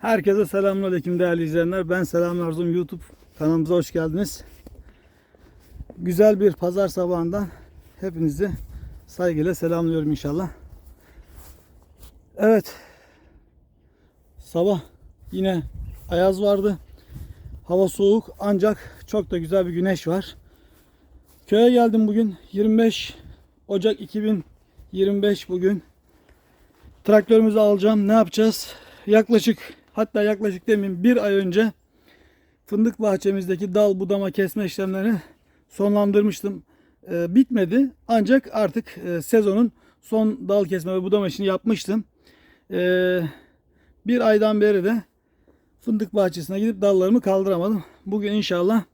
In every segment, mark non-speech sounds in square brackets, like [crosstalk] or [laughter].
Herkese selamünaleyküm değerli izleyenler. Ben Selam Arzum YouTube kanalımıza hoş geldiniz. Güzel bir pazar sabahından hepinizi saygıyla selamlıyorum inşallah. Evet. Sabah yine ayaz vardı. Hava soğuk ancak çok da güzel bir güneş var. Köye geldim bugün 25 Ocak 2025 bugün. Traktörümüzü alacağım. Ne yapacağız? Yaklaşık hatta yaklaşık demeyeyim bir ay önce fındık bahçemizdeki dal budama kesme işlemlerini sonlandırmıştım. Ee, bitmedi ancak artık e, sezonun son dal kesme ve budama işini yapmıştım. Ee, bir aydan beri de fındık bahçesine gidip dallarımı kaldıramadım. Bugün inşallah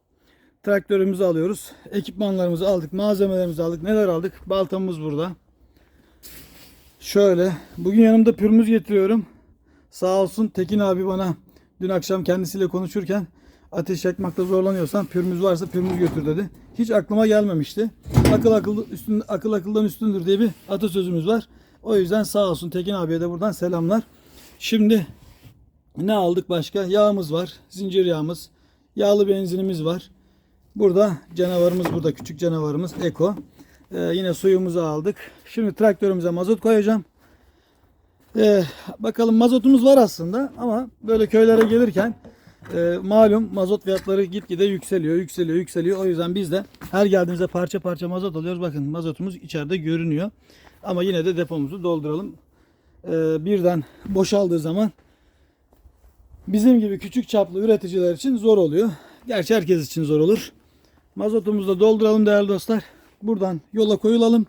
traktörümüzü alıyoruz. Ekipmanlarımızı aldık, malzemelerimizi aldık. Neler aldık? Baltamız burada. Şöyle. Bugün yanımda pürmüz getiriyorum. Sağ olsun Tekin abi bana dün akşam kendisiyle konuşurken ateş yakmakta zorlanıyorsan pürmüz varsa pürmüz götür dedi. Hiç aklıma gelmemişti. Akıl akıl üstün akıl akıldan üstündür diye bir atasözümüz var. O yüzden sağ olsun Tekin abiye de buradan selamlar. Şimdi ne aldık başka? Yağımız var. Zincir yağımız. Yağlı benzinimiz var. Burada canavarımız burada. Küçük canavarımız Eko. Ee, yine suyumuzu aldık. Şimdi traktörümüze mazot koyacağım. Ee, bakalım mazotumuz var aslında ama böyle köylere gelirken e, malum mazot fiyatları gitgide yükseliyor, yükseliyor, yükseliyor. O yüzden biz de her geldiğimizde parça parça mazot alıyoruz. Bakın mazotumuz içeride görünüyor. Ama yine de depomuzu dolduralım. Ee, birden boşaldığı zaman bizim gibi küçük çaplı üreticiler için zor oluyor. Gerçi herkes için zor olur. Mazotumuzu da dolduralım değerli dostlar. Buradan yola koyulalım.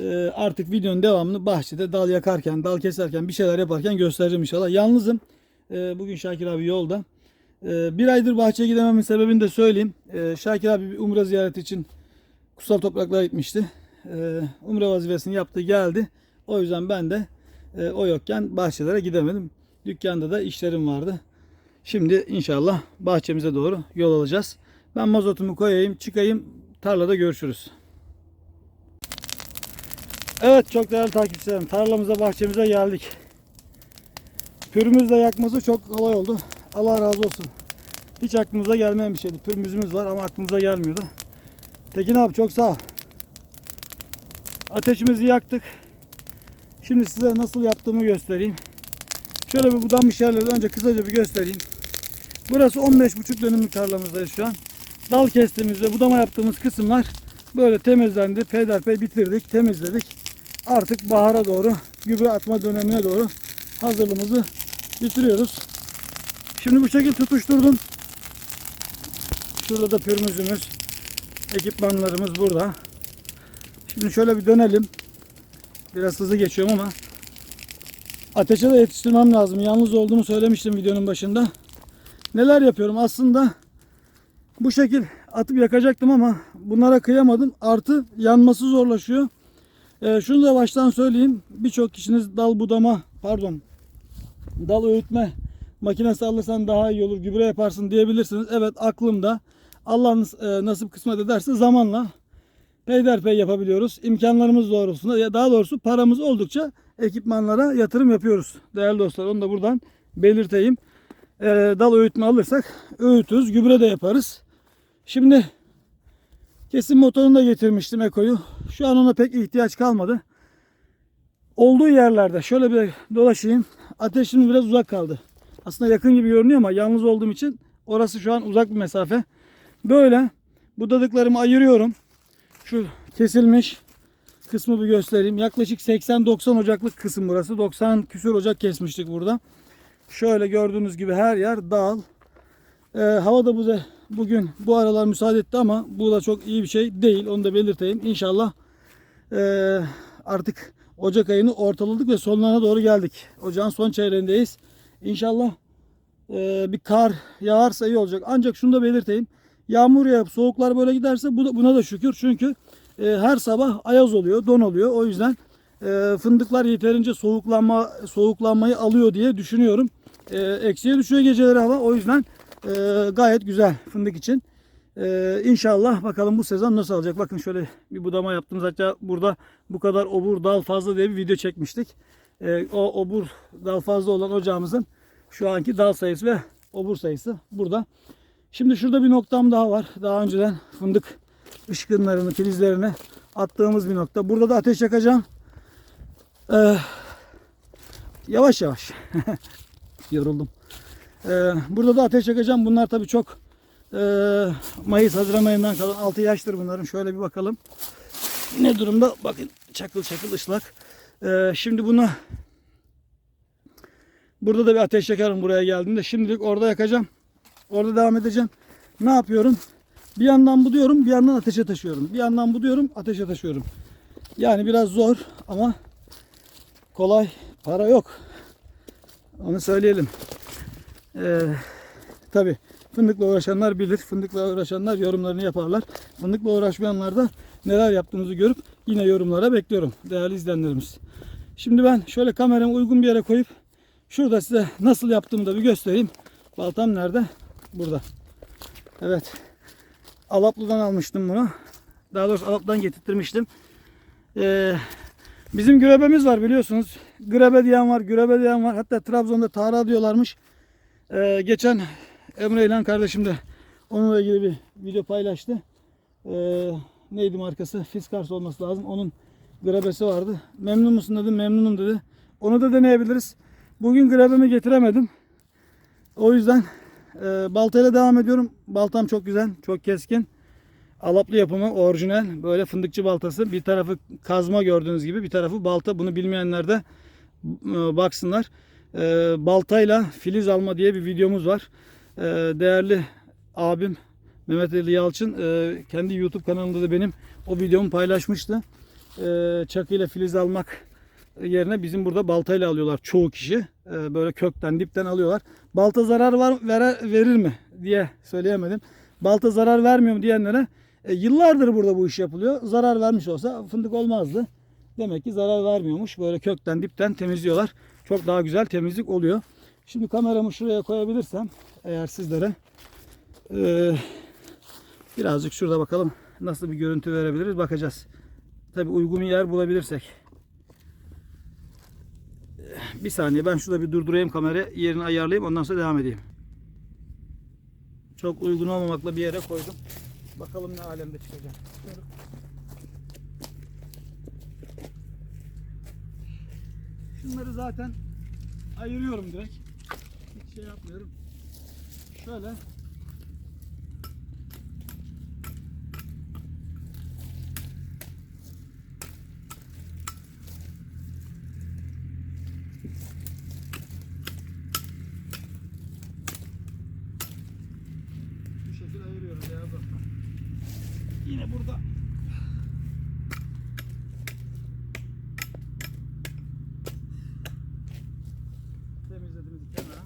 Ee, artık videonun devamını bahçede dal yakarken, dal keserken, bir şeyler yaparken göstereceğim inşallah. Yalnızım. Ee, bugün Şakir abi yolda. Ee, bir aydır bahçeye gidememin sebebini de söyleyeyim. Şakir abi bir umre ziyareti için kutsal topraklara gitmişti. Ee, umre vazifesini yaptı geldi. O yüzden ben de e, o yokken bahçelere gidemedim. Dükkanda da işlerim vardı. Şimdi inşallah bahçemize doğru yol alacağız. Ben mazotumu koyayım, çıkayım. Tarlada görüşürüz. Evet çok değerli takipçilerim. Tarlamıza, bahçemize geldik. Pürümüzle yakması çok kolay oldu. Allah razı olsun. Hiç aklımıza gelmeyen bir şeydi. Pürmüzümüz var ama aklımıza gelmiyordu. Tekin abi çok sağ ol. Ateşimizi yaktık. Şimdi size nasıl yaptığımı göstereyim. Şöyle bir budanmış yerleri önce kısaca bir göstereyim. Burası 15,5 dönümlük tarlamızdayız şu an. Dal kestiğimiz ve budama yaptığımız kısımlar böyle temizlendi. Peyderpey bitirdik, temizledik. Artık bahara doğru, gübre atma dönemine doğru hazırlığımızı bitiriyoruz. Şimdi bu şekilde tutuşturdum. Şurada da pürmüzümüz, ekipmanlarımız burada. Şimdi şöyle bir dönelim. Biraz hızlı geçiyorum ama ateşe de yetiştirmem lazım. Yalnız olduğumu söylemiştim videonun başında. Neler yapıyorum? Aslında bu şekil atıp yakacaktım ama bunlara kıyamadım. Artı yanması zorlaşıyor. Ee, şunu da baştan söyleyeyim. Birçok kişiniz dal budama, pardon, dal öğütme makinesi alırsan daha iyi olur, gübre yaparsın diyebilirsiniz. Evet aklımda. Allah e, nasip kısmet ederse zamanla peyderpey yapabiliyoruz. İmkanlarımız doğrultusunda, ya daha doğrusu paramız oldukça ekipmanlara yatırım yapıyoruz. Değerli dostlar onu da buradan belirteyim. Ee, dal öğütme alırsak öğütürüz, gübre de yaparız. Şimdi kesim motorunu da getirmiştim Eko'yu. Şu an ona pek ihtiyaç kalmadı. Olduğu yerlerde şöyle bir dolaşayım. Ateş şimdi biraz uzak kaldı. Aslında yakın gibi görünüyor ama yalnız olduğum için orası şu an uzak bir mesafe. Böyle budadıklarımı ayırıyorum. Şu kesilmiş kısmı bir göstereyim. Yaklaşık 80-90 ocaklık kısım burası. 90 küsür ocak kesmiştik burada. Şöyle gördüğünüz gibi her yer dağıl. Ee, hava da bu bugün bu aralar müsaade etti ama bu da çok iyi bir şey değil. Onu da belirteyim. İnşallah ee, artık Ocak ayını ortaladık ve sonlarına doğru geldik. Ocağın son çeyreğindeyiz. İnşallah ee, bir kar yağarsa iyi olacak. Ancak şunu da belirteyim. Yağmur yağıp soğuklar böyle giderse buna da şükür. Çünkü e, her sabah ayaz oluyor, don oluyor. O yüzden e, fındıklar yeterince soğuklanma soğuklanmayı alıyor diye düşünüyorum. E, eksiye düşüyor geceleri hava. O yüzden e, gayet güzel fındık için. E, inşallah bakalım bu sezon nasıl olacak. Bakın şöyle bir budama yaptım. Hatta burada bu kadar obur dal fazla diye bir video çekmiştik. E, o obur dal fazla olan ocağımızın Şu anki dal sayısı ve obur sayısı burada. Şimdi şurada bir noktam daha var. Daha önceden fındık ışkınlarını, filizlerini attığımız bir nokta. Burada da ateş yakacağım. Ee, yavaş yavaş. [laughs] Yoruldum. Ee, burada da ateş yakacağım. Bunlar tabii çok e, Mayıs, Haziran ayından kalan 6 yaştır bunların. Şöyle bir bakalım. Ne durumda? Bakın çakıl çakıl ıslak. Ee, şimdi bunu burada da bir ateş yakarım buraya geldiğimde. Şimdilik orada yakacağım. Orada devam edeceğim. Ne yapıyorum? Bir yandan bu diyorum, bir yandan ateşe taşıyorum. Bir yandan bu diyorum, ateşe taşıyorum. Yani biraz zor ama kolay. Para yok. Onu söyleyelim. Ee, tabii fındıkla uğraşanlar bilir. Fındıkla uğraşanlar yorumlarını yaparlar. Fındıkla uğraşmayanlar da neler yaptığımızı görüp yine yorumlara bekliyorum değerli izleyenlerimiz. Şimdi ben şöyle kameramı uygun bir yere koyup şurada size nasıl yaptığımı da bir göstereyim. Baltam nerede? Burada. Evet. Alaplı'dan almıştım bunu. Daha doğrusu Alap'tan getirtmiştim. Ee, bizim gürebemiz var biliyorsunuz. Grebe diyen var, grebe diyen var. Hatta Trabzon'da Tara diyorlarmış. Ee, geçen Emre İlhan kardeşim de onunla ilgili bir video paylaştı. Ee, neydi markası? Fiskars olması lazım. Onun grebesi vardı. Memnun musun dedim. Memnunum dedi. Onu da deneyebiliriz. Bugün grebemi getiremedim. O yüzden e, baltayla devam ediyorum. Baltam çok güzel. Çok keskin. Alaplı yapımı orijinal. Böyle fındıkçı baltası. Bir tarafı kazma gördüğünüz gibi. Bir tarafı balta. Bunu bilmeyenler de e, baksınlar. E, baltayla filiz alma diye bir videomuz var. E, değerli abim Mehmet Ali Yalçın e, kendi YouTube kanalında da benim o videomu paylaşmıştı. E, çakıyla filiz almak yerine bizim burada baltayla alıyorlar çoğu kişi. E, böyle kökten dipten alıyorlar. Balta zarar var verer, verir mi diye söyleyemedim. Balta zarar vermiyor mu diyenlere e, yıllardır burada bu iş yapılıyor. Zarar vermiş olsa fındık olmazdı. Demek ki zarar vermiyormuş. Böyle kökten dipten temizliyorlar. Çok daha güzel temizlik oluyor. Şimdi kameramı şuraya koyabilirsem eğer sizlere e, birazcık şurada bakalım nasıl bir görüntü verebiliriz bakacağız. Tabi uygun yer bulabilirsek. Bir saniye ben şurada bir durdurayım kamerayı yerini ayarlayayım ondan sonra devam edeyim. Çok uygun olmamakla bir yere koydum. Bakalım ne alemde çıkacak. Şunları zaten ayırıyorum direkt. Hiç şey yapmıyorum. Şöyle bu şekilde ayırıyorum değerli dostlar. Yine burada temizlediğimiz kenara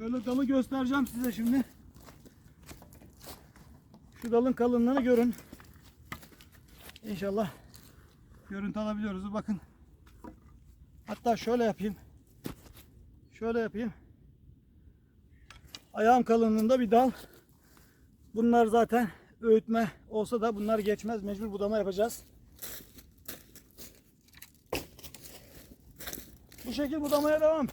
Şöyle dalı göstereceğim size şimdi. Şu dalın kalınlığını görün. İnşallah görüntü alabiliyoruz. Bakın. Hatta şöyle yapayım. Şöyle yapayım. Ayağım kalınlığında bir dal. Bunlar zaten öğütme olsa da bunlar geçmez. Mecbur budama yapacağız. Bu şekil budamaya devam.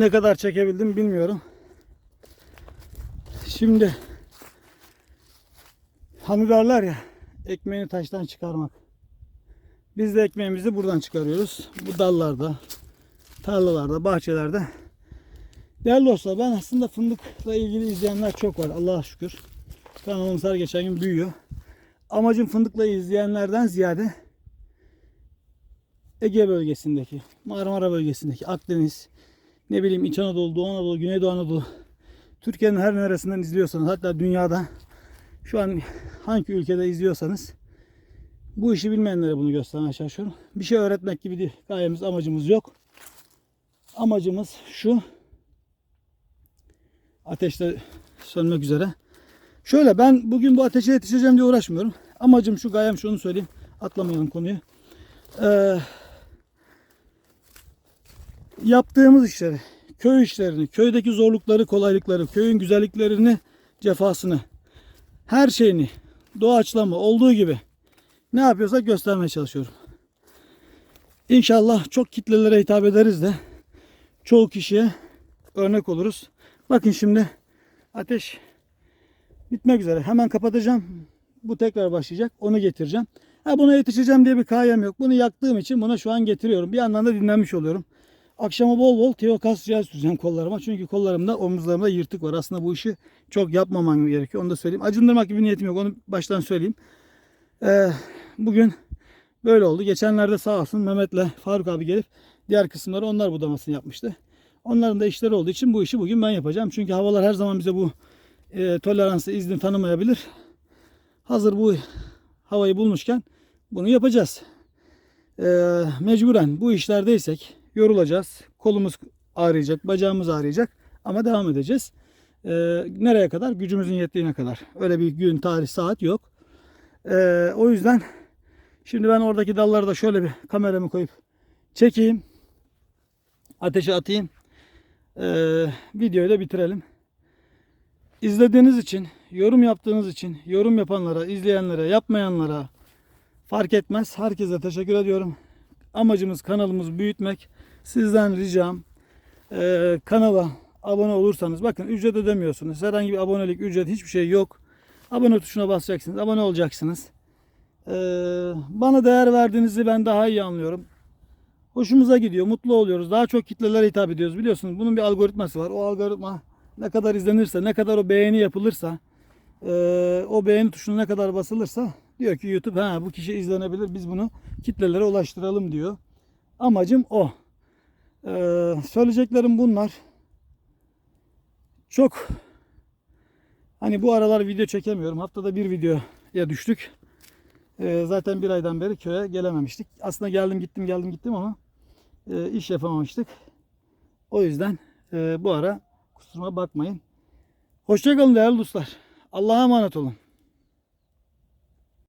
Ne kadar çekebildim bilmiyorum. Şimdi hani derler ya ekmeğini taştan çıkarmak. Biz de ekmeğimizi buradan çıkarıyoruz. Bu dallarda, tarlalarda, bahçelerde. Değerli dostlar ben aslında fındıkla ilgili izleyenler çok var Allah'a şükür. Kanalımız her geçen gün büyüyor. Amacım fındıkla izleyenlerden ziyade Ege bölgesindeki, Marmara bölgesindeki, Akdeniz, ne bileyim İç Anadolu, Doğu Anadolu, Güneydoğu Anadolu, Türkiye'nin her neresinden izliyorsanız, hatta dünyada şu an hangi ülkede izliyorsanız bu işi bilmeyenlere bunu göstermeye çalışıyorum. Bir şey öğretmek gibi değil. Gayemiz, amacımız yok. Amacımız şu. Ateşte sönmek üzere. Şöyle ben bugün bu ateşe yetişeceğim diye uğraşmıyorum. Amacım şu, gayem şunu söyleyeyim. Atlamayalım konuyu. Ee, yaptığımız işleri, köy işlerini, köydeki zorlukları, kolaylıkları, köyün güzelliklerini, cefasını, her şeyini doğaçlama olduğu gibi ne yapıyorsak göstermeye çalışıyorum. İnşallah çok kitlelere hitap ederiz de çoğu kişiye örnek oluruz. Bakın şimdi ateş bitmek üzere. Hemen kapatacağım. Bu tekrar başlayacak. Onu getireceğim. Ha buna yetişeceğim diye bir kayem yok. Bunu yaktığım için buna şu an getiriyorum. Bir yandan da dinlenmiş oluyorum. Akşama bol bol teokas jel süreceğim kollarıma. Çünkü kollarımda, omuzlarımda yırtık var. Aslında bu işi çok yapmaman gerekiyor. Onu da söyleyeyim. Acındırmak gibi niyetim yok. Onu baştan söyleyeyim. Ee, bugün böyle oldu. Geçenlerde sağ olsun Mehmet'le Faruk abi gelip diğer kısımları onlar budamasını yapmıştı. Onların da işleri olduğu için bu işi bugün ben yapacağım. Çünkü havalar her zaman bize bu e, toleransı, izni tanımayabilir. Hazır bu havayı bulmuşken bunu yapacağız. Ee, mecburen bu işlerdeysek yorulacağız. Kolumuz ağrıyacak, bacağımız ağrıyacak ama devam edeceğiz. Ee, nereye kadar? Gücümüzün yettiğine kadar. Öyle bir gün, tarih, saat yok. Ee, o yüzden şimdi ben oradaki dalları da şöyle bir kameramı koyup çekeyim. Ateşe atayım. Ee, videoyu da bitirelim. İzlediğiniz için, yorum yaptığınız için, yorum yapanlara, izleyenlere, yapmayanlara fark etmez. Herkese teşekkür ediyorum. Amacımız kanalımızı büyütmek. Sizden ricam e, kanala abone olursanız bakın ücret ödemiyorsunuz. Herhangi bir abonelik ücret hiçbir şey yok. Abone tuşuna basacaksınız. Abone olacaksınız. E, bana değer verdiğinizi ben daha iyi anlıyorum. Hoşumuza gidiyor. Mutlu oluyoruz. Daha çok kitlelere hitap ediyoruz. Biliyorsunuz bunun bir algoritması var. O algoritma ne kadar izlenirse, ne kadar o beğeni yapılırsa, e, o beğeni tuşuna ne kadar basılırsa diyor ki YouTube ha bu kişi izlenebilir. Biz bunu kitlelere ulaştıralım diyor. Amacım o. Ee, söyleyeceklerim bunlar. Çok hani bu aralar video çekemiyorum. Haftada bir videoya düştük. Ee, zaten bir aydan beri köye gelememiştik. Aslında geldim gittim geldim gittim ama e, iş yapamamıştık. O yüzden e, bu ara kusuruma bakmayın. Hoşçakalın değerli dostlar. Allah'a emanet olun.